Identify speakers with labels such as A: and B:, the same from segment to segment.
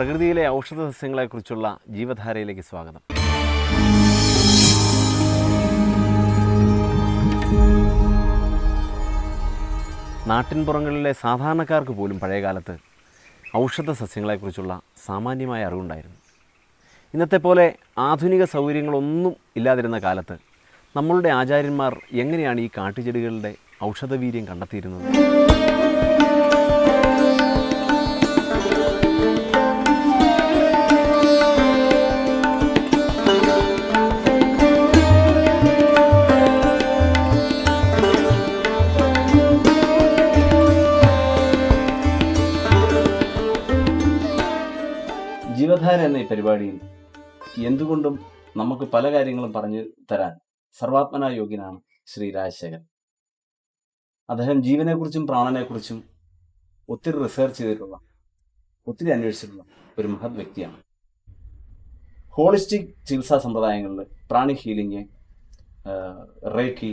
A: പ്രകൃതിയിലെ ഔഷധ സസ്യങ്ങളെക്കുറിച്ചുള്ള ജീവധാരയിലേക്ക് സ്വാഗതം. നാട്ടിൻപുറങ്ങളിലെ സാധാരണക്കാർക്ക് പോലും പഴയകാലത്ത് ഔഷധ സസ്യങ്ങളെക്കുറിച്ചുള്ള സാമാന്യമായ അറിവുണ്ടായിരുന്നു. ഇന്നത്തെ പോലെ ആധുനിക സൗകര്യങ്ങളൊന്നും ഇല്ലാതിരുന്ന കാലത്ത് നമ്മളുടെ ആചാര്യന്മാർ എങ്ങനെയാണ് ഈ കാട്ടുചെടികളുടെ ഔഷധവീര്യം കണ്ടെത്തിയിരുന്നത്? ജീവധാര എന്ന ഈ പരിപാടിയിൽ എന്തുകൊണ്ടും നമുക്ക് പല കാര്യങ്ങളും പറഞ്ഞു തരാൻ സർവാത്മനായ യോഗ്യനാണ് ശ്രീ രാജശേഖരൻ. അദ്ദേഹം ജീവനെക്കുറിച്ചും പ്രാണനെക്കുറിച്ചും ഒത്തിരി റിസർച്ച് ചെയ്തിട്ടുള്ള ഒത്തിരി അന്വേഷിച്ചിട്ടുള്ള ഒരു മഹത് വ്യക്തിയാണ്. ഹോളിസ്റ്റിക് ചികിത്സാ സമ്പ്രദായങ്ങളിൽ പ്രാണി ഹീലിംഗ് റേക്കി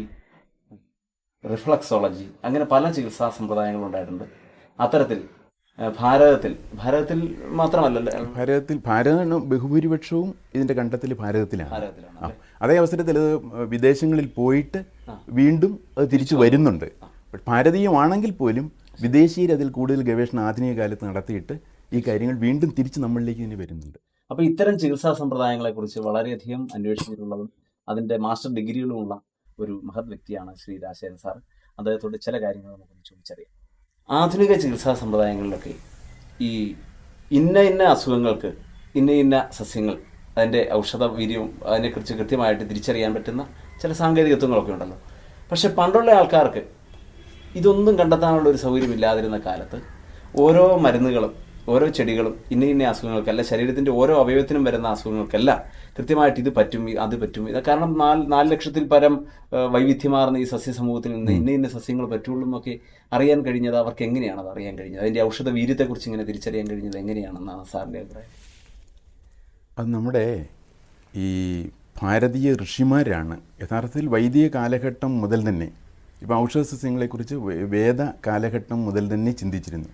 A: റിഫ്ലക്സോളജി അങ്ങനെ പല ചികിത്സാ സമ്പ്രദായങ്ങളുണ്ടായിട്ടുണ്ട്. അത്തരത്തിൽ ഭാരതത്തിൽ. ഭാരതത്തിൽ മാത്രമല്ല
B: ഭാരതത്തിൽ ഭാരതം ബഹുഭൂരിപക്ഷവും ഇതിന്റെ കണ്ടെത്തൽ ഭാരതത്തിലാണ്. അതേ അവസരത്തിൽ അത് വിദേശങ്ങളിൽ പോയിട്ട് വീണ്ടും അത് തിരിച്ചു വരുന്നുണ്ട്. ഭാരതീയമാണെങ്കിൽ പോലും വിദേശീയർ അതിൽ കൂടുതൽ ഗവേഷണം ആധുനിക കാലത്ത് നടത്തിയിട്ട് ഈ കാര്യങ്ങൾ വീണ്ടും തിരിച്ച് നമ്മളിലേക്ക് തന്നെ വരുന്നുണ്ട്.
A: അപ്പോൾ ഇത്തരം ചികിത്സാ സമ്പ്രദായങ്ങളെ കുറിച്ച് വളരെയധികം അന്വേഷിച്ചിട്ടുള്ളതും അതിന്റെ മാസ്റ്റർ ഡിഗ്രികളുമുള്ള ഒരു മഹത് വ്യക്തിയാണ് ശ്രീ രാജശേഖരൻ സാർ അദ്ദേഹത്തോട് ചില കാര്യങ്ങൾ നമുക്കൊന്ന് ചോദിച്ചറിയാം. ആധുനിക ചികിത്സാ സമ്പ്രദായങ്ങളിലൊക്കെ ഈ ഇന്ന ഇന്ന അസുഖങ്ങൾക്ക് ഇന്ന ഇന്ന സസ്യങ്ങൾ അതിന്റെ ഔഷധ വീര്യവും അതിനെക്കുറിച്ച് കൃത്യമായിട്ട് തിരിച്ചറിയാൻ പറ്റുന്ന ചില സാങ്കേതികത്വങ്ങളൊക്കെ ഉണ്ടല്ലോ. പക്ഷേ പണ്ടുള്ള ആൾക്കാർക്ക് ഇതൊന്നും കണ്ടെത്താനുള്ള ഒരു സൗകര്യമില്ലാതിരുന്ന കാലത്ത് ഓരോ മരുന്നുകളും ഓരോ ചെടികളും ഇന്ന ഇന്ന അസുഖങ്ങൾക്കല്ല ശരീരത്തിന്റെ ഓരോ അവയവത്തിനും വരുന്ന അസുഖങ്ങൾക്കല്ല കൃത്യമായിട്ട് ഇത് പറ്റും അത് പറ്റും. ഇത് കാരണം നാല് നാല് ലക്ഷത്തിൽ പരം വൈവിധ്യമാർന്ന ഈ സസ്യ സമൂഹത്തിൽ നിന്ന് ഇന്ന ഇന്ന സസ്യങ്ങൾ പറ്റുള്ളൂ എന്നൊക്കെ അറിയാൻ കഴിഞ്ഞത് അവർക്ക് എങ്ങനെയാണ് അത് അറിയാൻ കഴിഞ്ഞത്? അതിന്റെ ഔഷധ വീര്യത്തെക്കുറിച്ച് ഇങ്ങനെ തിരിച്ചറിയാൻ കഴിഞ്ഞത് എങ്ങനെയാണെന്നാണ് സാറിന്റെ അഭിപ്രായം?
B: അത് നമ്മുടെ ഈ ഭാരതീയ ഋഷിമാരാണ്. യഥാർത്ഥത്തിൽ വൈദിക കാലഘട്ടം മുതൽ തന്നെ ഇപ്പോൾ ഔഷധ സസ്യങ്ങളെക്കുറിച്ച് വേദ കാലഘട്ടം മുതൽ തന്നെ ചിന്തിച്ചിരുന്നു.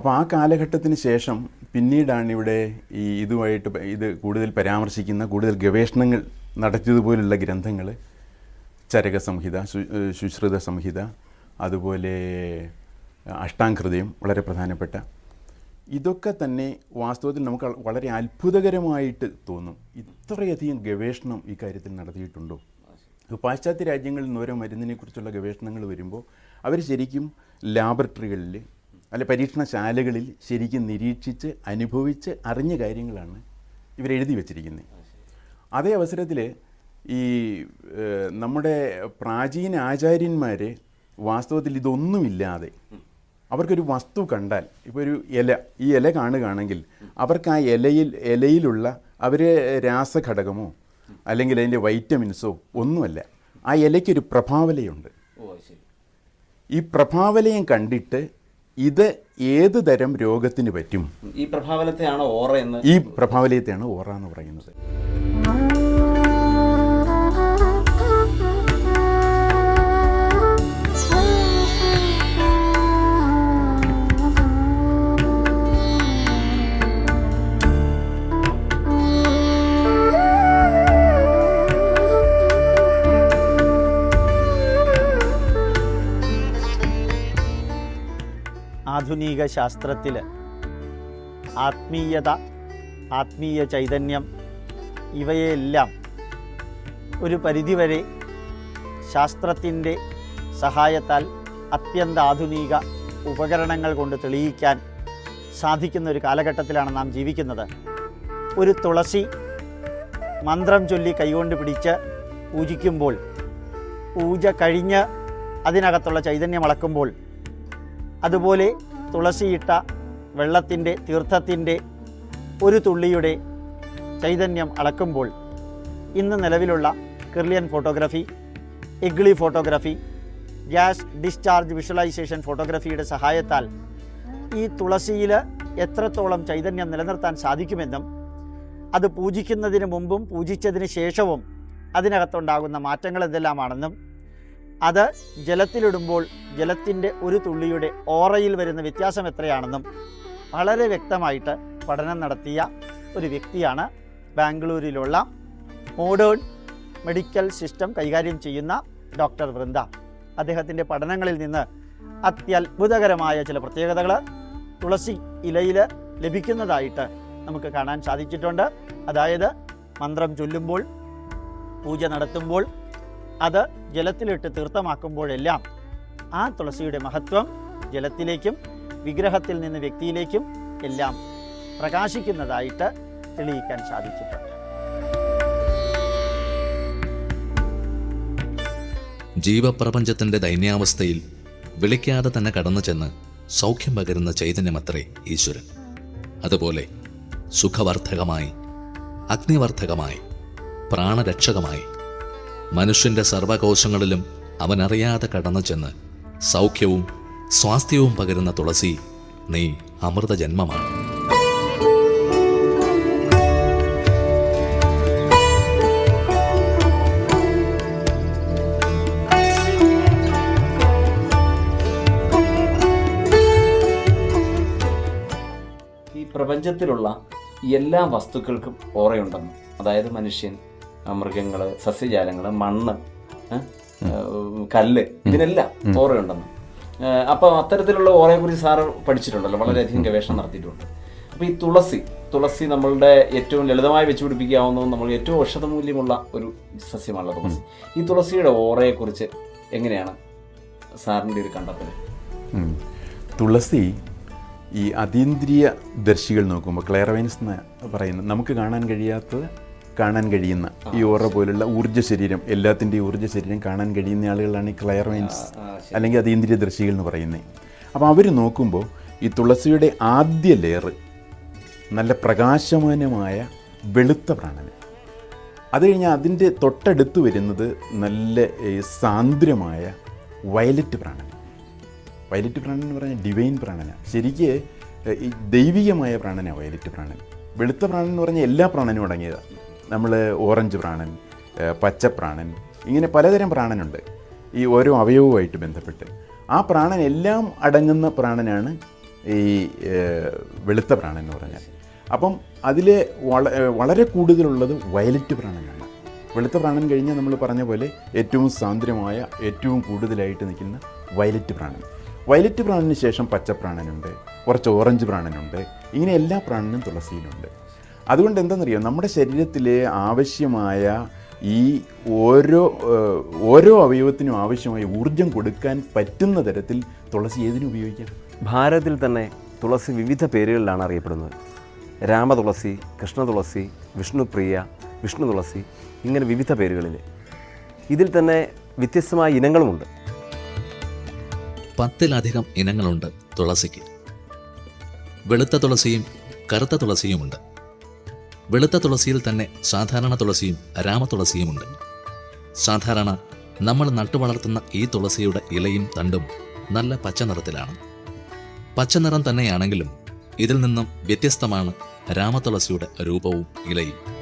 B: അപ്പോൾ ആ കാലഘട്ടത്തിന് ശേഷം പിന്നീടാണ് ഇവിടെ ഈ ഇതുമായിട്ട് ഇത് കൂടുതൽ പരാമർശിക്കുന്ന കൂടുതൽ ഗവേഷണങ്ങൾ നടത്തിയതുപോലുള്ള ഗ്രന്ഥങ്ങൾ ചരക സംഹിത ശുശ്രുത സംഹിത അതുപോലെ അഷ്ടാംകൃതിയും വളരെ പ്രധാനപ്പെട്ട. ഇതൊക്കെ തന്നെ വാസ്തവത്തിൽ നമുക്ക് വളരെ അത്ഭുതകരമായിട്ട് തോന്നും. ഇത്രയധികം ഗവേഷണം ഈ കാര്യത്തിൽ നടത്തിയിട്ടുണ്ടോ? പാശ്ചാത്യ രാജ്യങ്ങളിൽ നിന്ന് ഓരോ മരുന്നിനെക്കുറിച്ചുള്ള ഗവേഷണങ്ങൾ വരുമ്പോൾ അവർ ശരിക്കും ലാബറട്ടറികളിൽ അല്ലെ പരീക്ഷണശാലകളിൽ ശരിക്കും നിരീക്ഷിച്ച് അനുഭവിച്ച് അറിഞ്ഞ കാര്യങ്ങളാണ് ഇവരെഴുതി വച്ചിരിക്കുന്നത് അതേ അവസരത്തിൽ ഈ നമ്മുടെ പ്രാചീന ആചാര്യന്മാർ വാസ്തവത്തിൽ ഇതൊന്നുമില്ലാതെ അവർക്കൊരു വസ്തു കണ്ടാൽ ഇപ്പോൾ ഒരു ഇല ഈ ഇല കാണുകയാണെങ്കിൽ അവർക്ക് ആ ഇലയിൽ ഇലയിലുള്ള അവർ രാസഘടകമോ അല്ലെങ്കിൽ അതിന്റെ വൈറ്റമിൻസോ ഒന്നുമല്ല. ആ ഇലയ്ക്കൊരു പ്രഭാവലയുണ്ട്. ഈ പ്രഭാവലയം കണ്ടിട്ട് ഇത് ഏത് തരം രോഗത്തിന് പറ്റും?
A: ഈ പ്രഭാവലത്തെയാണ് ഓറ എന്ന്?
B: ഈ പ്രഭാവലയത്തെയാണ് ഓറ എന്ന് പറയുന്നത്.
C: ആധുനിക ശാസ്ത്രത്തിൽ ആത്മീയത ആത്മീയ ചൈതന്യം ഇവയെല്ലാം ഒരു പരിധിവരെ ശാസ്ത്രത്തിന്റെ സഹായത്താൽ അത്യന്താധുനിക ഉപകരണങ്ങൾ കൊണ്ട് തെളിയിക്കാൻ സാധിക്കുന്ന ഒരു കാലഘട്ടത്തിലാണ് നാം ജീവിക്കുന്നത്. ഒരു തുളസി മന്ത്രം ചൊല്ലി കൈകൊണ്ട് പിടിച്ച് പൂജിക്കുമ്പോൾ പൂജ കഴിഞ്ഞ് അതിനകത്തുള്ള ചൈതന്യം അളക്കുമ്പോൾ അതുപോലെ തുളസിയിട്ട വെള്ളത്തിന്റെ തീർത്ഥത്തിന്റെ ഒരു തുള്ളിയുടെ ചൈതന്യം അളക്കുമ്പോൾ ഇന്ന് നിലവിലുള്ള കിർലിയൻ ഫോട്ടോഗ്രാഫി എഗ്ലി ഫോട്ടോഗ്രാഫി ഗ്യാസ് ഡിസ്ചാർജ് വിഷ്വലൈസേഷൻ ഫോട്ടോഗ്രാഫിയുടെ സഹായത്താൽ ഈ തുളസിയിൽ എത്രത്തോളം ചൈതന്യം നിലനിർത്താൻ സാധിക്കുമെന്നും അത് പൂജിക്കുന്നതിന് മുമ്പും പൂജിച്ചതിന് ശേഷവും അതിനകത്തുണ്ടാകുന്ന മാറ്റങ്ങൾ എന്തെല്ലാമാണെന്നും അത് ജലത്തിലിടുമ്പോൾ ജലത്തിന്റെ ഒരു തുള്ളിയുടെ ഓറയിൽ വരുന്ന വ്യത്യാസം എത്രയാണെന്നും വളരെ വ്യക്തമായിട്ട് പഠനം നടത്തിയ ഒരു വ്യക്തിയാണ് ബാംഗ്ലൂരിലുള്ള മോഡേൺ മെഡിക്കൽ സിസ്റ്റം കൈകാര്യം ചെയ്യുന്ന ഡോക്ടർ വൃന്ദ. അദ്ദേഹത്തിന്റെ പഠനങ്ങളിൽ നിന്ന് അത്യത്ഭുതകരമായ ചില പ്രത്യേകതകൾ തുളസി ഇലയിൽ ലഭിക്കുന്നതായിട്ട് നമുക്ക് കാണാൻ സാധിച്ചിട്ടുണ്ട്. അതായത് മന്ത്രം ചൊല്ലുമ്പോൾ പൂജ നടത്തുമ്പോൾ അത് ജലത്തിലിട്ട് തീർത്ഥമാക്കുമ്പോഴെല്ലാം ആ തുളസിയുടെ മഹത്വം ജലത്തിലേക്കും വിഗ്രഹത്തിൽ നിന്ന് വ്യക്തിയിലേക്കും എല്ലാം പ്രകാശിക്കുന്നതായിട്ട് തെളിയിക്കാൻ സാധിച്ചിട്ടുണ്ട്.
D: ജീവപ്രപഞ്ചത്തിന്റെ ദൈന്യാവസ്ഥയിൽ വിളിക്കാതെ തന്നെ കടന്നു ചെന്ന് സൗഖ്യം പകരുന്ന ചൈതന്യമത്രേ ഈശ്വരൻ. അതുപോലെ സുഖവർദ്ധകമായി അഗ്നിവർദ്ധകമായി പ്രാണരക്ഷകമായി മനുഷ്യന്റെ സർവകോശങ്ങളിലും അവനറിയാതെ കടന്നു ചെന്ന് സൗഖ്യവും സ്വാസ്ഥ്യവും പകരുന്ന തുളസി നീ അമൃതജന്മമാണ്.
A: പ്രപഞ്ചത്തിലുള്ള എല്ലാ വസ്തുക്കൾക്കും ഓറയുണ്ടെന്ന്. അതായത് മനുഷ്യൻ മൃഗങ്ങൾ സസ്യജാലങ്ങൾ മണ്ണ് കല്ല് ഇതിനെല്ലാം ഓറയുണ്ടെന്ന്. ഏഹ്, അപ്പം അത്തരത്തിലുള്ള ഓറയെക്കുറിച്ച് സാറ് പഠിച്ചിട്ടുണ്ടല്ലോ വളരെയധികം ഗവേഷണം നടത്തിയിട്ടുണ്ട്. അപ്പോൾ ഈ തുളസി തുളസി നമ്മളുടെ ഏറ്റവും ലളിതമായി വെച്ച് പിടിപ്പിക്കാവുന്നതും നമ്മൾ ഏറ്റവും ഔഷധമൂല്യമുള്ള ഒരു സസ്യമാണല്ലോ തുളസി. ഈ തുളസിയുടെ ഓറയെക്കുറിച്ച് എങ്ങനെയാണ് സാറിന്റെ ഒരു കണ്ടെത്തൽ
B: തുളസി ഈ അതീന്ദ്രിയ ദർശികൾ നോക്കുമ്പോൾ ക്ലെയർവൈൻസ് എന്ന് പറയുന്നത് നമുക്ക് കാണാൻ കഴിയാത്തത് കാണാൻ കഴിയുന്ന ഈ ഓറ പോലുള്ള ഊർജ ശരീരം എല്ലാത്തിന്റെയും ഊർജ ശരീരം കാണാൻ കഴിയുന്ന ആളുകളാണ് ഈ ക്ലെയർവൈൻസ് അല്ലെങ്കിൽ അതീന്ദ്രിയ ദർശികൾ എന്ന് പറയുന്നത്. അപ്പോൾ അവർ നോക്കുമ്പോൾ ഈ തുളസിയുടെ ആദ്യ ലെയർ നല്ല പ്രകാശമാനമായ വെളുത്ത പ്രാണന. അത് കഴിഞ്ഞാൽ അതിന്റെ തൊട്ടടുത്ത് വരുന്നത് നല്ല സാന്ദ്രമായ വയലറ്റ് പ്രാണന. വയലറ്റ് പ്രാണൻ എന്ന് പറഞ്ഞാൽ ഡിവൈൻ പ്രാണന. ശരിക്ക് ഈ ദൈവികമായ പ്രാണന വയലറ്റ് പ്രാണൻ. വെളുത്ത പ്രാണൻ എന്ന് പറഞ്ഞാൽ എല്ലാ പ്രാണനും അടങ്ങിയതാണ് നമ്മൾ ഓറഞ്ച് പ്രാണൻ പച്ച പച്ചപ്രാണൻ ഇങ്ങനെ പലതരം പ്രാണനുണ്ട്. ഈ ഓരോ അവയവുമായിട്ട് ബന്ധപ്പെട്ട്. ആ പ്രാണൻ എല്ലാം അടങ്ങുന്ന പ്രാണനാണ് ഈ വെളുത്ത പ്രാണൻ എന്ന് പറഞ്ഞാൽ. അപ്പം അതിൽ വള വളരെ കൂടുതലുള്ളത് വയലറ്റ് പ്രാണനാണ്. വെളുത്ത പ്രാണൻ കഴിഞ്ഞാൽ നമ്മൾ പറഞ്ഞ പോലെ ഏറ്റവും സാന്ദ്രമായ ഏറ്റവും കൂടുതലായിട്ട് നിൽക്കുന്ന വയലറ്റ് പ്രാണൻ. വയലറ്റ് പ്രാണന് ശേഷം പച്ചപ്രാണനുണ്ട് കുറച്ച് ഓറഞ്ച് പ്രാണനുണ്ട് ഇങ്ങനെ എല്ലാ പ്രാണനും തുളസിയിലുണ്ട്. അതുകൊണ്ട് എന്താണെന്നറിയോ? നമ്മുടെ ശരീരത്തിലെ ആവശ്യമായ ഈ ഓരോ ഓരോ അവയവത്തിനും ആവശ്യമായ ഊർജം കൊടുക്കാൻ പറ്റുന്ന തരത്തിൽ തുളസി ഏതിനും ഉപയോഗിക്കാം?
E: ഭാരതത്തിൽ തന്നെ തുളസി വിവിധ പേരുകളിലാണ് അറിയപ്പെടുന്നത്. രാമതുളസി കൃഷ്ണതുളസി വിഷ്ണുപ്രിയ വിഷ്ണു തുളസി ഇങ്ങനെ വിവിധ പേരുകളിൽ ഇതിൽ തന്നെ വ്യത്യസ്തമായ ഇനങ്ങളുമുണ്ട്.
D: പത്തിലധികം ഇനങ്ങളുണ്ട് തുളസിക്ക്. വെളുത്ത തുളസിയും കറുത്ത തുളസിയുമുണ്ട്. വെളുത്ത തുളസിയിൽ തന്നെ സാധാരണ തുളസിയും രാമതുളസിയുമുണ്ട് സാധാരണ നമ്മൾ നട്ടുവളർത്തുന്ന ഈ തുളസിയുടെ ഇലയും തണ്ടും നല്ല പച്ച നിറത്തിലാണ്. പച്ച നിറം തന്നെയാണെങ്കിലും ഇതിൽ നിന്നും വ്യത്യസ്തമാണ് രാമതുളസിയുടെ രൂപവും ഇലയും.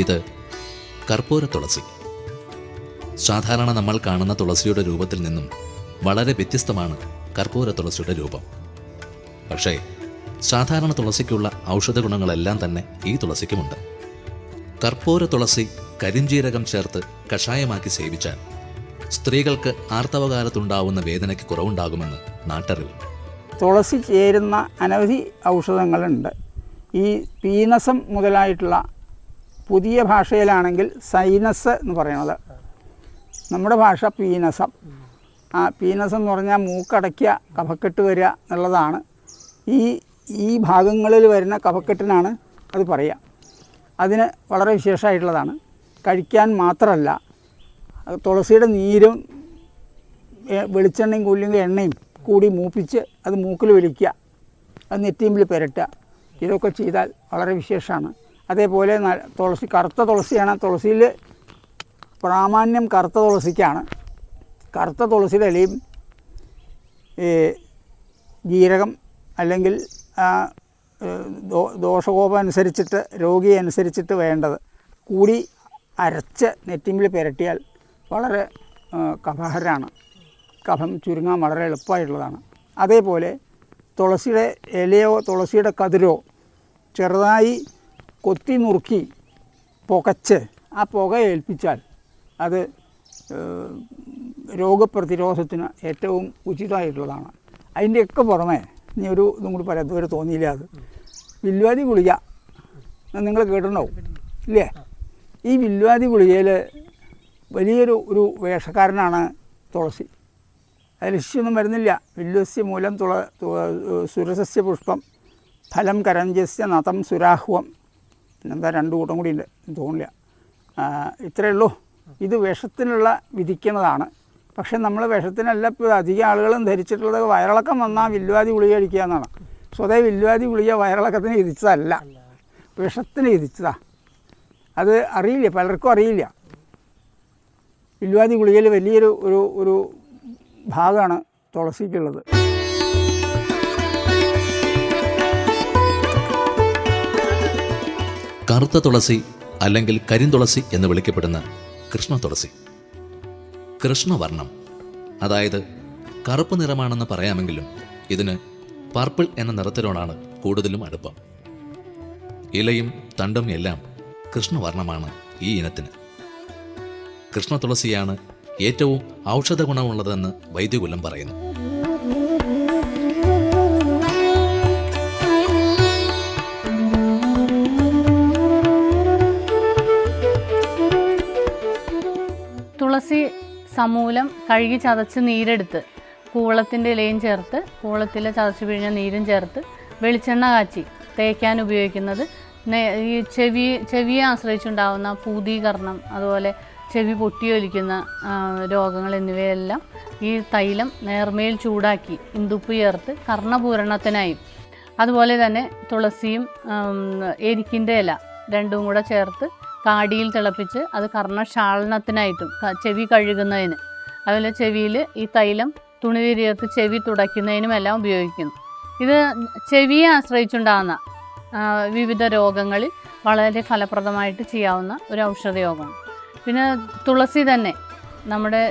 D: ഇത് കർപ്പൂര തുളസി. സാധാരണ നമ്മൾ കാണുന്ന തുളസിയുടെ രൂപത്തിൽ നിന്നും വളരെ വ്യത്യസ്തമാണ് കർപ്പൂര തുളസിയുടെ രൂപം. പക്ഷേ സാധാരണ തുളസിക്കുള്ള ഔഷധ ഗുണങ്ങളെല്ലാം തന്നെ ഈ തുളസിക്കുമുണ്ട്. കർപ്പൂര തുളസി കരിഞ്ജീരകം ചേർത്ത് കഷായമാക്കി സേവിച്ചാൽ സ്ത്രീകൾക്ക് ആർത്തവകാലത്തുണ്ടാവുന്ന വേദനയ്ക്ക് കുറവുണ്ടാകുമെന്ന് നാട്ടറിവ്.
F: തുളസി ചേരുന്ന അനവധി ഔഷധങ്ങളുണ്ട്. ഈ പീനസം മുതലായിട്ടുള്ള പുതിയ ഭാഷയിലാണെങ്കിൽ സൈനസ് എന്ന് പറയുന്നത് നമ്മുടെ ഭാഷ പീനസം. ആ പീനസം എന്ന് പറഞ്ഞാൽ മൂക്കടയ്ക്കുക കഫക്കെട്ട് വരിക എന്നുള്ളതാണ്. ഈ ഈ ഭാഗങ്ങളിൽ വരുന്ന കഫക്കെട്ടിനാണ് അത് പറയുക. അതിന് വളരെ വിശേഷമായിട്ടുള്ളതാണ്. കഴിക്കാൻ മാത്രമല്ല തുളസിയുടെ നീരും വെളിച്ചെണ്ണയും കൂല്ലെങ്കിൽ എണ്ണയും കൂടി മൂപ്പിച്ച് അത് മൂക്കിൽ വലിക്കുക. അത് നെറ്റിയമ്പിൽ പുരട്ടുക. ഇതൊക്കെ ചെയ്താൽ വളരെ വിശേഷമാണ്. അതേപോലെ തുളസി കറുത്ത തുളസിയാണ്. തുളസിയിൽ പ്രാമാണ്യം കറുത്ത തുളസിക്കാണ്. കറുത്ത തുളസിയുടെ ഇലയും ഈ ജീരകം അല്ലെങ്കിൽ ദോഷകോപം അനുസരിച്ചിട്ട് രോഗിയെ അനുസരിച്ചിട്ട് വേണ്ടത്. കൂടി അരച്ച് നെറ്റിമ്പിൽ പുരട്ടിയാൽ വളരെ കഫഹരാണ് കഫം ചുരുങ്ങാൻ വളരെ എളുപ്പമായിട്ടുള്ളതാണ്. അതേപോലെ തുളസിയുടെ ഇലയോ തുളസിയുടെ കതിരോ ചെറുതായി കൊത്തി നുറുക്കി പുകച്ച് ആ പുക ഏൽപ്പിച്ചാൽ അത് രോഗപ്രതിരോധത്തിന് ഏറ്റവും ഉചിതമായിട്ടുള്ളതാണ്. അതിന്റെയൊക്കെ പുറമെ ഇനി ഒരു ഇതും കൂടി പറയാം. ഇതുവരെ തോന്നിയില്ല അത്. വില്വാദി ഗുളിക നിങ്ങൾ കേട്ടിട്ടുണ്ടാവും ഇല്ലേ? ഈ വില്വാദി ഗുളികയിൽ വലിയൊരു ഒരു വേഷക്കാരനാണ് തുളസി. അതിൽ ഇഷ്യൊന്നും വരുന്നില്ല. വില്വസ്യ മൂലം തുള സുരസസ്യ പുഷ്പം ഫലം കരഞ്ജസ്യ നതം സുരാഹ്വം പിന്നെന്താ രണ്ട് കൂട്ടം കൂടി ഉണ്ട് തോന്നില്ല ഇത്രയേ ഉള്ളൂ. ഇത് വിഷത്തിനുള്ള വിധിക്കുന്നതാണ്. പക്ഷെ നമ്മൾ വിഷത്തിനല്ല ഇപ്പോൾ അധികം ആളുകളും ധരിച്ചിട്ടുള്ളത് വയറിളക്കം വന്നാൽ വില്വാദി ഗുളിക കഴിക്കുക എന്നാണ്. സ്വതേ വില്വാദി ഗുളിക വയറിളക്കത്തിന് വിധിച്ചതല്ല. വിഷത്തിന് വിധിച്ചതാ. അത് അറിയില്ല പലർക്കും അറിയില്ല. വില്വാദി ഗുളികയിൽ വലിയൊരു ഒരു ഒരു ഭാഗമാണ് തുളസിക്കുള്ളത്.
D: കറുത്ത തുളസി അല്ലെങ്കിൽ കരിന്തുളസി എന്ന് വിളിക്കപ്പെടുന്ന കൃഷ്ണ തുളസി. കൃഷ്ണവർണം അതായത് കറുപ്പ് നിറമാണെന്ന് പറയാമെങ്കിലും ഇതിന് പർപ്പിൾ എന്ന നിറത്തിനോടാണ് കൂടുതലും അടുപ്പം. ഇലയും തണ്ടും എല്ലാം കൃഷ്ണവർണമാണ് ഈ ഇനത്തിന്. കൃഷ്ണ തുളസിയാണ് ഏറ്റവും ഔഷധ ഗുണമുള്ളതെന്ന് വൈദ്യകുലം പറയുന്നു.
G: സമൂലം കഴുകി ചതച്ച് നീരെടുത്ത് കൂളത്തിന്റെ ഇലയും ചേർത്ത് കൂളത്തിൽ ചതച്ച് പിഴിഞ്ഞ നീരും ചേർത്ത് വെളിച്ചെണ്ണ കാച്ചി തേക്കാൻ ഉപയോഗിക്കുന്നത്. ഈ ചെവി ചെവിയെ ആശ്രയിച്ചുണ്ടാകുന്ന പൂതീകരണം അതുപോലെ ചെവി പൊട്ടിയൊലിക്കുന്ന രോഗങ്ങൾ എന്നിവയെല്ലാം ഈ തൈലം നേർമയിൽ ചൂടാക്കി ഇന്ദുപ്പ് ചേർത്ത് കർണപൂരണത്തിനായും. അതുപോലെ തന്നെ തുളസിയും എരിക്കിന്റെ ഇല രണ്ടും കൂടെ ചേർത്ത് കാടിയിൽ തിളപ്പിച്ച് അത് കർണശാളനത്തിനായിട്ടും ചെവി കഴുകുന്നതിന്. അതുപോലെ ചെവിയിൽ ഈ തൈലം തുണി തിരിയത്ത് ചെവി തുടയ്ക്കുന്നതിനും എല്ലാം ഉപയോഗിക്കുന്നു. ഇത് ചെവിയെ ആശ്രയിച്ചുണ്ടാകുന്ന വിവിധ രോഗങ്ങളിൽ വളരെ ഫലപ്രദമായിട്ട് ചെയ്യാവുന്ന ഒരു ഔഷധയോഗമാണ്. പിന്നെ തുളസി തന്നെ നമ്മുടെ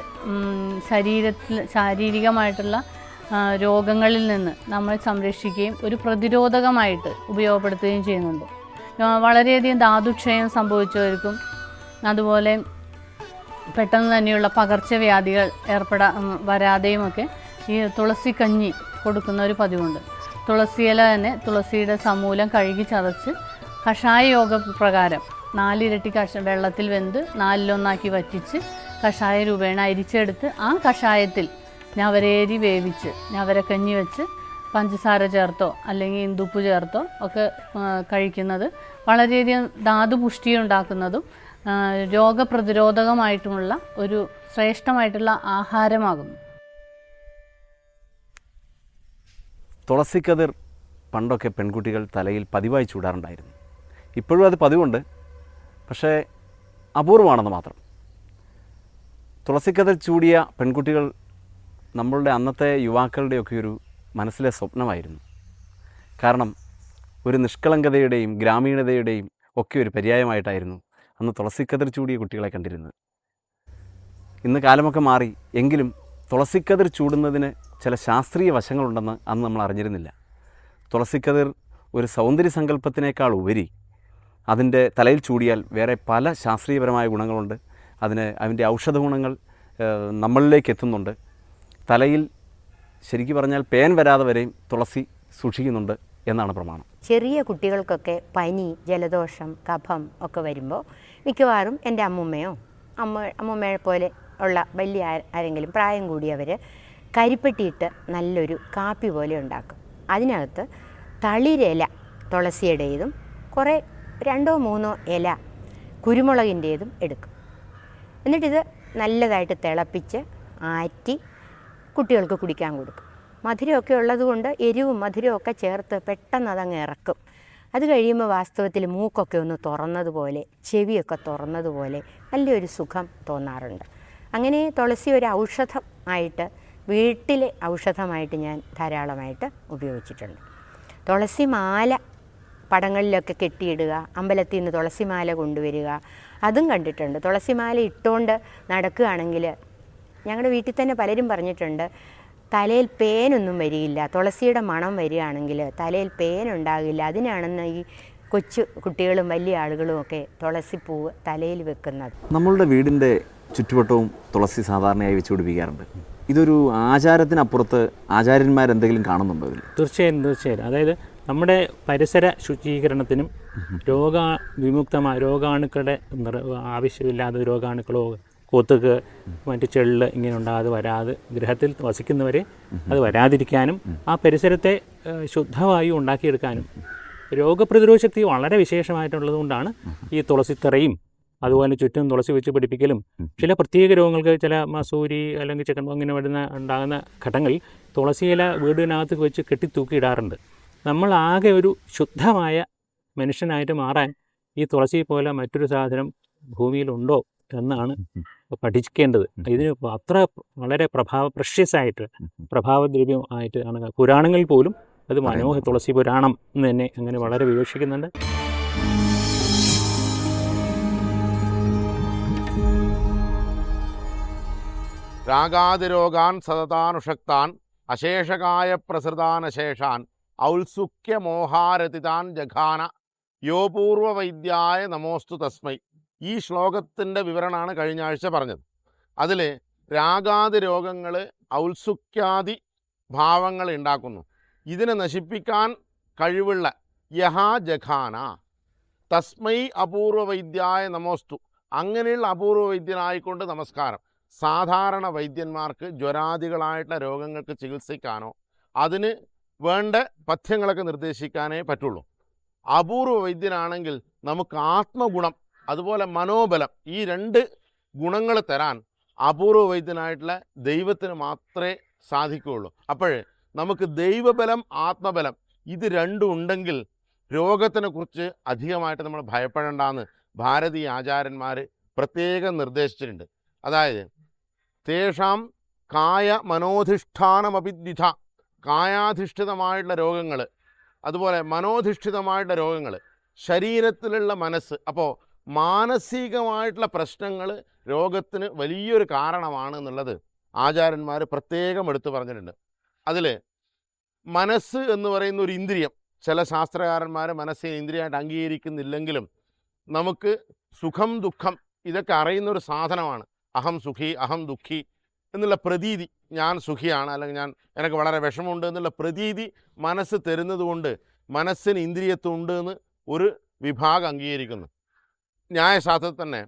G: ശരീരത്തിൽ ശാരീരികമായിട്ടുള്ള രോഗങ്ങളിൽ നിന്ന് നമ്മൾ സംരക്ഷിക്കുകയും ഒരു പ്രതിരോധകമായിട്ട് ഉപയോഗപ്പെടുത്തുകയും ചെയ്യുന്നുണ്ട്. വളരെയധികം ധാതുക്ഷയം സംഭവിച്ചവർക്കും അതുപോലെ പെട്ടെന്ന് തന്നെയുള്ള പകർച്ചവ്യാധികൾ ഏർപ്പെടാ വരാതെയും വരാതെയുമൊക്കെ ഈ തുളസി കഞ്ഞി കൊടുക്കുന്ന ഒരു പതിവുണ്ട്. തുളസിയില തന്നെ തുളസിയുടെ സമൂലം കഴുകി ചതച്ച് കഷായ യോഗ പ്രകാരം നാലിരട്ടി കഷ വെള്ളത്തിൽ വെന്ത് നാലിലൊന്നാക്കി വറ്റിച്ച് കഷായ രൂപേണ അരിച്ചെടുത്ത് ആ കഷായത്തിൽ ഞവരേരി വേവിച്ച് ഞവരക്കഞ്ഞി വെച്ച് പഞ്ചസാര ചേർത്തോ അല്ലെങ്കിൽ ഇന്ദുപ്പ് ചേർത്തോ ഒക്കെ കഴിക്കുന്നത്. വളരെയധികം ധാതുപുഷ്ടി ഉണ്ടാക്കുന്നതും രോഗപ്രതിരോധകമായിട്ടുമുള്ള ഒരു ശ്രേഷ്ഠമായിട്ടുള്ള ആഹാരമാകുന്നു.
E: തുളസിക്കതിർ പണ്ടൊക്കെ പെൺകുട്ടികൾ തലയിൽ പതിവായി ചൂടാറുണ്ടായിരുന്നു. ഇപ്പോഴും അത് പതിവുണ്ട്. പക്ഷേ അപൂർവമാണെന്ന് മാത്രം. തുളസിക്കതിർ ചൂടിയ പെൺകുട്ടികൾ നമ്മളുടെ അന്നത്തെ യുവാക്കളുടെയൊക്കെ ഒരു മനസ്സിലെ സ്വപ്നമായിരുന്നു. കാരണം ഒരു നിഷ്കളങ്കതയുടെയും ഗ്രാമീണതയുടെയും ഒക്കെ ഒരു പര്യായമായിട്ടായിരുന്നു അന്ന് തുളസിക്കതിർ ചൂടിയ കുട്ടികളെ കണ്ടിരുന്നത്. ഇന്ന് കാലമൊക്കെ മാറി എങ്കിലും തുളസിക്കതിർ ചൂടുന്നതിന് ചില ശാസ്ത്രീയ വശങ്ങളുണ്ടെന്ന് അന്ന് നമ്മൾ അറിഞ്ഞിരുന്നില്ല. തുളസിക്കതിർ ഒരു സൗന്ദര്യ സങ്കല്പത്തിനേക്കാൾ ഉപരി അതിന്റെ തലയിൽ ചൂടിയാൽ വേറെ പല ശാസ്ത്രീയപരമായ ഗുണങ്ങളുണ്ട്. അതിന് അതിന്റെ ഔഷധ ഗുണങ്ങൾ നമ്മളിലേക്ക് എത്തുന്നുണ്ട്. തലയിൽ ശരിക്കും പറഞ്ഞാൽ പേൻ വരാതെ വരെയും തുളസി സൂക്ഷിക്കുന്നുണ്ട് എന്നാണ് പ്രമാണം.
H: ചെറിയ കുട്ടികൾക്കൊക്കെ പനി ജലദോഷം കഫം ഒക്കെ വരുമ്പോൾ മിക്കവാറും എന്റെ അമ്മുമ്മയോ അമ്മ അമ്മുമ്മയെ പോലെ ഉള്ള വലിയ ആരെങ്കിലും പ്രായം കൂടിയവർ കരിപ്പെട്ടിയിട്ട് നല്ലൊരു കാപ്പി പോലെ ഉണ്ടാക്കും. അതിനകത്ത് തളിരില തുളസിയുടേതും കുറേ രണ്ടോ മൂന്നോ ഇല കുരുമുളകിന്റേതും എടുക്കും. എന്നിട്ടിത് നല്ലതായിട്ട് തിളപ്പിച്ച് ആറ്റി കുട്ടികൾക്ക് കുടിക്കാൻ കൊടുക്കും. മധുരമൊക്കെ ഉള്ളതുകൊണ്ട് എരിവും മധുരവും ഒക്കെ ചേർത്ത് പെട്ടെന്ന് അതങ്ങ് ഇറക്കും. അത് കഴിയുമ്പോൾ വാസ്തവത്തിൽ മൂക്കൊക്കെ ഒന്ന് തുറന്നതുപോലെ ചെവിയൊക്കെ തുറന്നതുപോലെ നല്ലൊരു സുഖം തോന്നാറുണ്ട്. അങ്ങനെ തുളസി ഒരു ഔഷധം ആയിട്ട് വീട്ടിലെ ഔഷധമായിട്ട് ഞാൻ ധാരാളമായിട്ട് ഉപയോഗിച്ചിട്ടുണ്ട്. തുളസി മാല പടങ്ങളിലൊക്കെ കെട്ടിയിടുക അമ്പലത്തിൽ നിന്ന് തുളസിമാല കൊണ്ടുവരിക അതും കണ്ടിട്ടുണ്ട്. തുളസിമാല ഇട്ടുകൊണ്ട് നടക്കുകയാണെങ്കിൽ ഞങ്ങളുടെ വീട്ടിൽ തന്നെ പലരും പറഞ്ഞിട്ടുണ്ട് തലയിൽ പേനൊന്നും വരികയില്ല തുളസിയുടെ മണം വരികയാണെങ്കിൽ തലയിൽ പേനുണ്ടാകില്ല. അതിനാണെന്ന് ഈ കൊച്ചു കുട്ടികളും വലിയ ആളുകളും ഒക്കെ തുളസിപ്പൂവ് തലയിൽ വെക്കുന്നത്.
E: നമ്മളുടെ വീടിന്റെ ചുറ്റുവട്ടവും തുളസി സാധാരണയായി വെച്ച് പിടിപ്പിക്കാറുണ്ട്. ഇതൊരു ആചാരത്തിനപ്പുറത്ത് ആചാര്യന്മാരെന്തെങ്കിലും കാണുന്നുണ്ടോ ഇതിൽ?
I: തീർച്ചയായും തീർച്ചയായും. അതായത് നമ്മുടെ പരിസര ശുചീകരണത്തിനും രോഗ വിമുക്തമായ രോഗാണുക്കളുടെ ആവശ്യമില്ലാതെ രോഗാണുക്കളോ കൊതുക് മറ്റ് ചെള്ള് ഇങ്ങനെ ഉണ്ടാകാതെ വരാതെ ഗൃഹത്തിൽ വസിക്കുന്നവരെ അത് വരാതിരിക്കാനും ആ പരിസരത്തെ ശുദ്ധവായു ഉണ്ടാക്കിയെടുക്കാനും രോഗപ്രതിരോധ ശക്തി വളരെ വിശേഷമായിട്ടുള്ളത് കൊണ്ടാണ് ഈ തുളസിത്തറയും അതുപോലെ ചുറ്റും തുളസി വെച്ച് പിടിപ്പിക്കലും ചില പ്രത്യേക രോഗങ്ങൾക്ക് ചില മസൂരി അല്ലെങ്കിൽ ചിക്കൻ അങ്ങനെ വരുന്ന ഉണ്ടാകുന്ന ഘട്ടങ്ങളിൽ തുളസിയില വീടിനകത്ത് വെച്ച് കെട്ടിത്തൂക്കി ഇടാറുണ്ട് നമ്മൾ ആകെ ഒരു ശുദ്ധമായ മനുഷ്യനായിട്ട് മാറാൻ ഈ തുളസി പോലെ മറ്റൊരു സാധനം ഭൂമിയിലുണ്ടോ എന്നാണ് പഠിക്കേണ്ടത്. ഇതിന് അത്ര വളരെ പ്രഭാവ പ്രഷ്യസായിട്ട് പ്രഭാവദ്രവ്യം ആയിട്ട് ആണ് പുരാണങ്ങളിൽ പോലും അത് മനോഹ തുളസി പുരാണം എന്ന് തന്നെ അങ്ങനെ വളരെ വിവക്ഷിക്കുന്നുണ്ട്.
J: രാഗാതിരോഗാൻ സതതാനുഷക്താൻ അശേഷകായ പ്രസൃതാനശേഷാൻ ഔത്സുക്യമോഹാരതിതാൻ ജഘാന യോ പൂർവവൈദ്യായ നമോസ്തു തസ്മൈ. ഈ ശ്ലോകത്തിന്റെ വിവരണമാണ് കഴിഞ്ഞ ആഴ്ച പറഞ്ഞത്. അതിൽ രാഗാതി രോഗങ്ങൾ ഔത്സുഖ്യാതി ഭാവങ്ങൾ ഉണ്ടാക്കുന്നു ഇതിനെ നശിപ്പിക്കാൻ കഴിവുള്ള യഹാ ജഖാന തസ്മൈ അപൂർവ വൈദ്യായ നമോസ്തു അങ്ങനെയുള്ള അപൂർവ വൈദ്യനായിക്കൊണ്ട് നമസ്കാരം. സാധാരണ വൈദ്യന്മാർക്ക് ജ്വരാദികളായിട്ടുള്ള രോഗങ്ങൾക്ക് ചികിത്സിക്കാനോ അതിന് വേണ്ട പഥ്യങ്ങളൊക്കെ നിർദ്ദേശിക്കാനേ പറ്റുള്ളൂ. അപൂർവ വൈദ്യനാണെങ്കിൽ നമുക്ക് ആത്മഗുണം അതുപോലെ മനോബലം ഈ രണ്ട് ഗുണങ്ങൾ തരാൻ അപൂർവ വൈദ്യനായിട്ടുള്ള ദൈവത്തിന് മാത്രമേ സാധിക്കുകയുള്ളൂ. അപ്പോൾ നമുക്ക് ദൈവബലം ആത്മബലം ഇത് രണ്ടും ഉണ്ടെങ്കിൽ രോഗത്തിനെ കുറിച്ച് അധികമായിട്ട് നമ്മൾ ഭയപ്പെടേണ്ടെന്ന് ഭാരതീയ ആചാര്യന്മാർ പ്രത്യേകം നിർദ്ദേശിച്ചിട്ടുണ്ട്. അതായത് തേഷാം കായ മനോധിഷ്ഠാനമഭിദ്വിധ കായാധിഷ്ഠിതമായിട്ടുള്ള രോഗങ്ങൾ അതുപോലെ മനോധിഷ്ഠിതമായിട്ടുള്ള രോഗങ്ങൾ ശരീരത്തിലുള്ള മനസ്സ്. അപ്പോൾ മാനസികമായിട്ടുള്ള പ്രശ്നങ്ങൾ രോഗത്തിന് വലിയൊരു കാരണമാണ് എന്നുള്ളത് ആചാര്യന്മാർ പ്രത്യേകം എടുത്തു പറഞ്ഞിട്ടുണ്ട്. അതിൽ മനസ്സ് എന്ന് പറയുന്ന ഒരു ഇന്ദ്രിയം ചില ശാസ്ത്രകാരന്മാർ മനസ്സിനെ ഇന്ദ്രിയമായിട്ട് അംഗീകരിക്കുന്നില്ലെങ്കിലും നമുക്ക് സുഖം ദുഃഖം ഇതൊക്കെ അറിയുന്ന ഒരു സാധനമാണ്. അഹം സുഖി അഹം ദുഃഖി എന്നുള്ള പ്രതീതി ഞാൻ സുഖിയാണ് അല്ലെങ്കിൽ ഞാൻ എനിക്ക് വളരെ വിഷമമുണ്ട് എന്നുള്ള പ്രതീതി മനസ്സ് തരുന്നത് കൊണ്ട് മനസ്സിന് ഇന്ദ്രിയത്വമുണ്ട് എന്ന് ഒരു വിഭാഗം അംഗീകരിക്കുന്നു. ന്യായശാസ്ത്രത്തിൽ തന്നെ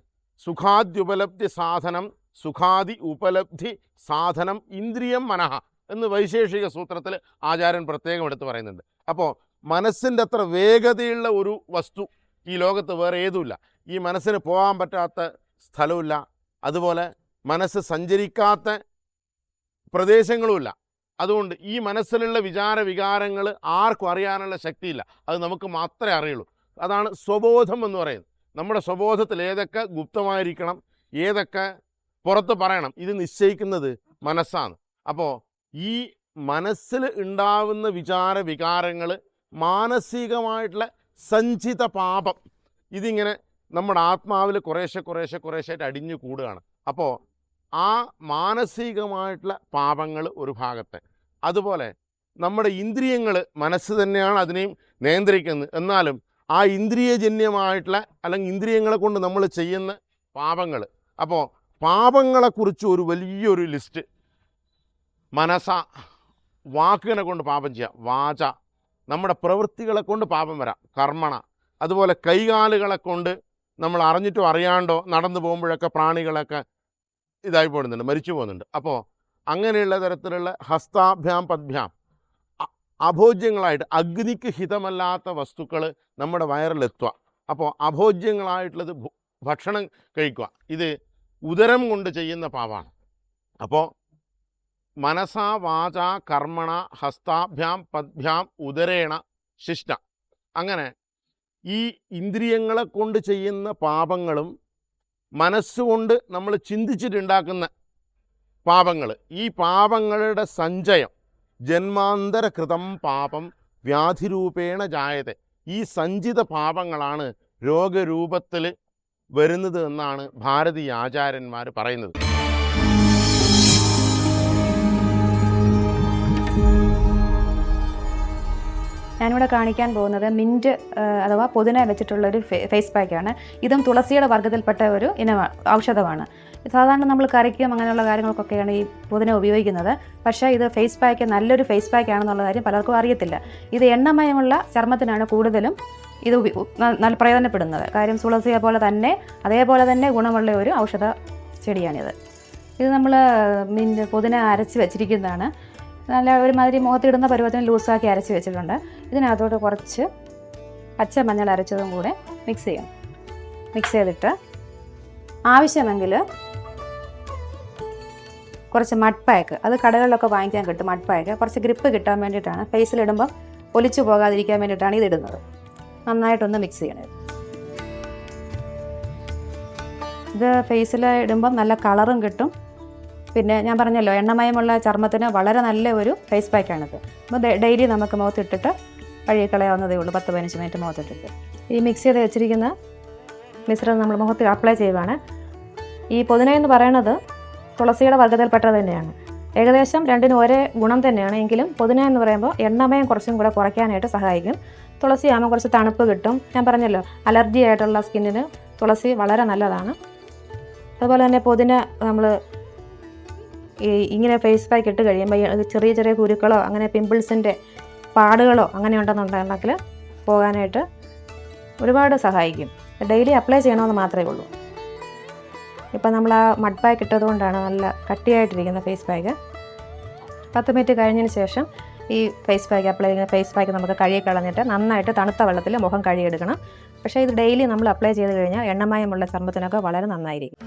J: സുഖാദ്യുപലബ്ധി സാധനം സുഖാദി ഉപലബ്ധി സാധനം ഇന്ദ്രിയം മനഹ എന്ന് വൈശേഷിക സൂത്രത്തിൽ ആചാര്യൻ പ്രത്യേകം എടുത്ത് പറയുന്നുണ്ട്. അപ്പോൾ മനസ്സിന്റെ അത്ര വേഗതയുള്ള ഒരു വസ്തു ഈ ലോകത്ത് വേറെ ഏതുമില്ല. ഈ മനസ്സിന് പോകാൻ പറ്റാത്ത സ്ഥലമില്ല അതുപോലെ മനസ്സ് സഞ്ചരിക്കാത്ത പ്രദേശങ്ങളുമില്ല. അതുകൊണ്ട് ഈ മനസ്സിലുള്ള വിചാര വികാരങ്ങൾ ആർക്കും അറിയാനുള്ള ശക്തിയില്ല. അത് നമുക്ക് മാത്രമേ അറിയുള്ളൂ. അതാണ് സ്വബോധം എന്ന് പറയുന്നത്. നമ്മുടെ സ്വബോധത്തിൽ ഏതൊക്കെ ഗുപ്തമായിരിക്കണം ഏതൊക്കെ പുറത്ത് പറയണം ഇത് നിശ്ചയിക്കുന്നത് മനസ്സാണ്. അപ്പോൾ ഈ മനസ്സിൽ ഉണ്ടാവുന്ന വിചാര വികാരങ്ങൾ മാനസികമായിട്ടുള്ള സഞ്ചിത പാപം ഇതിങ്ങനെ നമ്മുടെ ആത്മാവിൽ കുറേശ്ശെ കുറേശ്ശെ കുറേശ്ശായിട്ട് അടിഞ്ഞു കൂടുകയാണ്. അപ്പോൾ ആ മാനസികമായിട്ടുള്ള പാപങ്ങൾ ഒരു ഭാഗത്തെ. അതുപോലെ നമ്മുടെ ഇന്ദ്രിയങ്ങൾ മനസ്സ് തന്നെയാണ് അതിനെയും നിയന്ത്രിക്കുന്നത്. എന്നാലും ആ ഇന്ദ്രിയജന്യമായിട്ടുള്ള അല്ലെങ്കിൽ ഇന്ദ്രിയങ്ങളെ കൊണ്ട് നമ്മൾ ചെയ്യുന്ന പാപങ്ങൾ. അപ്പോൾ പാപങ്ങളെക്കുറിച്ച് ഒരു വലിയൊരു ലിസ്റ്റ് മനസ്സ വാക്കിനെ കൊണ്ട് പാപം ചെയ്യാം. വാച നമ്മുടെ പ്രവൃത്തികളെ കൊണ്ട് പാപം വരാം. കർമ്മണ അതുപോലെ കൈകാലുകളെ കൊണ്ട് നമ്മൾ അറിഞ്ഞിട്ടോ അറിയാണ്ടോ നടന്നു പോകുമ്പോഴൊക്കെ പ്രാണികളൊക്കെ ഇതായി പോകുന്നുണ്ട് മരിച്ചു പോകുന്നുണ്ട്. അപ്പോൾ അങ്ങനെയുള്ള തരത്തിലുള്ള ഹസ്താഭ്യാം പദ്ഭ്യാം അഭോജ്യങ്ങളായിട്ട് അഗ്നിക്ക് ഹിതമല്ലാത്ത വസ്തുക്കൾ നമ്മുടെ വയറിലെത്തുക. അപ്പോൾ അഭോജ്യങ്ങളായിട്ടുള്ളത് ഭക്ഷണം കഴിക്കുക. ഇത് ഉദരം കൊണ്ട് ചെയ്യുന്ന പാവാണ് അപ്പോൾ മനസാ വാച കർമ്മണ ഹസ്താഭ്യാം പദ്ഭ്യാം ഉദരേണ ശിഷ്ട. അങ്ങനെ ഈ ഇന്ദ്രിയങ്ങളെ കൊണ്ട് ചെയ്യുന്ന പാപങ്ങളും മനസ്സുകൊണ്ട് നമ്മൾ ചിന്തിച്ചിട്ടുണ്ടാക്കുന്ന പാപങ്ങൾ ഈ പാപങ്ങളുടെ സഞ്ചയം ജന്മാന്തര കൃതം പാപം വ്യാധിരൂപേണ ജായത. ഈ സഞ്ചിത പാപങ്ങളാണ് രോഗരൂപത്തിൽ വരുന്നത് എന്നാണ് ഭാരതീയ ആചാര്യന്മാർ പറയുന്നത്.
K: ഞാനിവിടെ കാണിക്കാൻ പോകുന്നത് മിന്റ് അഥവാ പുതിന വെച്ചിട്ടുള്ള ഒരു ഫേസ് പാക്കാണ്. ഇതും തുളസിയുടെ വർഗത്തിൽപ്പെട്ട ഒരു ഇനമാണ് ഔഷധമാണ്. സാധാരണ നമ്മൾ കറിക്കും അങ്ങനെയുള്ള കാര്യങ്ങൾക്കൊക്കെയാണ് ഈ പുതിന ഉപയോഗിക്കുന്നത്. പക്ഷേ ഇത് ഫേസ് പാക്ക് നല്ലൊരു ഫേസ് പാക്ക് ആണെന്നുള്ള കാര്യം പലർക്കും അറിയത്തില്ല. ഇത് എണ്ണമയമുള്ള ചർമ്മത്തിനാണ് കൂടുതലും ഇത് നല്ല പ്രയോജനപ്പെടുന്നത്. കാര്യം തുളസിയെ പോലെ തന്നെ അതേപോലെ തന്നെ ഗുണമുള്ള ഒരു ഔഷധ ചെടിയാണിത്. ഇത് നമ്മൾ മീൻ പുതിന അരച്ച് വെച്ചിരിക്കുന്നതാണ്. നല്ല ഒരുമാതിരി മുഖത്തിടുന്ന പരുവത്തിന് ലൂസാക്കി അരച്ച് വെച്ചിട്ടുണ്ട്. ഇതിനകത്തോട്ട് കുറച്ച് പച്ച മഞ്ഞൾ അരച്ചതും കൂടെ മിക്സ് ചെയ്യും. മിക്സ് ചെയ്തിട്ട് ആവശ്യമെങ്കിൽ കുറച്ച് മഡ് പാക്ക് അത് കടകളിലൊക്കെ വാങ്ങിക്കാൻ കിട്ടും മഡ് പാക്ക് കുറച്ച് ഗ്രിപ്പ് കിട്ടാൻ വേണ്ടിയിട്ടാണ്. ഫേസിലിടുമ്പം ഒലിച്ചു പോകാതിരിക്കാൻ വേണ്ടിയിട്ടാണ് ഇതിടുന്നത് നന്നായിട്ടൊന്ന് മിക്സ് ചെയ്യണത് ഇത് ഫേസിൽ ഇടുമ്പം നല്ല കളറും കിട്ടും. പിന്നെ ഞാൻ പറഞ്ഞല്ലോ എണ്ണമയമുള്ള ചർമ്മത്തിന് വളരെ നല്ല ഒരു ഫേസ് പാക്കാണിത് അപ്പോൾ ഡെയിലി നമുക്ക് മുഖത്തിട്ടിട്ട് കഴുകി കളയാവുന്നതേ ഉള്ളൂ. പത്ത് പതിനഞ്ച് മിനിറ്റ് മുഖത്തിട്ടിട്ട്. ഈ മിക്സ് ചെയ്ത് വെച്ചിരിക്കുന്ന മിശ്രം നമ്മൾ മുഖത്ത് അപ്ലൈ ചെയ്യുവാണ്. ഈ പൊതിന എന്ന് പറയുന്നത് തുളസിയുടെ വർഗത്തിൽപ്പെട്ടത് തന്നെയാണ്. ഏകദേശം രണ്ടിനും ഒരേ ഗുണം തന്നെയാണ്. എങ്കിലും പുതിന എന്ന് പറയുമ്പോൾ എണ്ണമയം കുറച്ചും കൂടെ കുറയ്ക്കാനായിട്ട് സഹായിക്കും. തുളസി ആകുമ്പോൾ കുറച്ച് തണുപ്പ് കിട്ടും. ഞാൻ പറഞ്ഞല്ലോ അലർജി ആയിട്ടുള്ള സ്കിന്നിന് തുളസി വളരെ നല്ലതാണ്. അതുപോലെ തന്നെ പുതിന നമ്മൾ ഈ ഇങ്ങനെ ഫേസ് പാക്ക് ഇട്ട് കഴിയുമ്പോൾ ചെറിയ ചെറിയ കുരുക്കളോ അങ്ങനെ പിമ്പിൾസിന്റെ പാടുകളോ അങ്ങനെ ഉണ്ടെന്നുണ്ടെങ്കിൽ പോകാനായിട്ട് ഒരുപാട് സഹായിക്കും. ഡെയിലി അപ്ലൈ ചെയ്യണമെന്ന് മാത്രമേ ഉള്ളൂ. ഇപ്പം നമ്മൾ ആ മഡ് പാക്ക് ഇട്ടതുകൊണ്ടാണ് നല്ല കട്ടിയായിട്ടിരിക്കുന്ന ഫേസ് പാക്ക് പത്ത് മിനിറ്റ് കഴിഞ്ഞതിന് ശേഷം ഈ ഫേസ് പാക്ക് അപ്ലൈ ചെയ്യുന്ന ഫേസ് പാക്ക് നമുക്ക് കഴുകി കളഞ്ഞിട്ട് നന്നായിട്ട് തണുത്ത വെള്ളത്തിൽ മുഖം കഴുകിയെടുക്കണം. പക്ഷേ ഇത് ഡെയിലി നമ്മൾ അപ്ലൈ ചെയ്ത് കഴിഞ്ഞാൽ എണ്ണമയമുള്ള ചർമ്മത്തിനൊക്കെ വളരെ നന്നായിരിക്കും.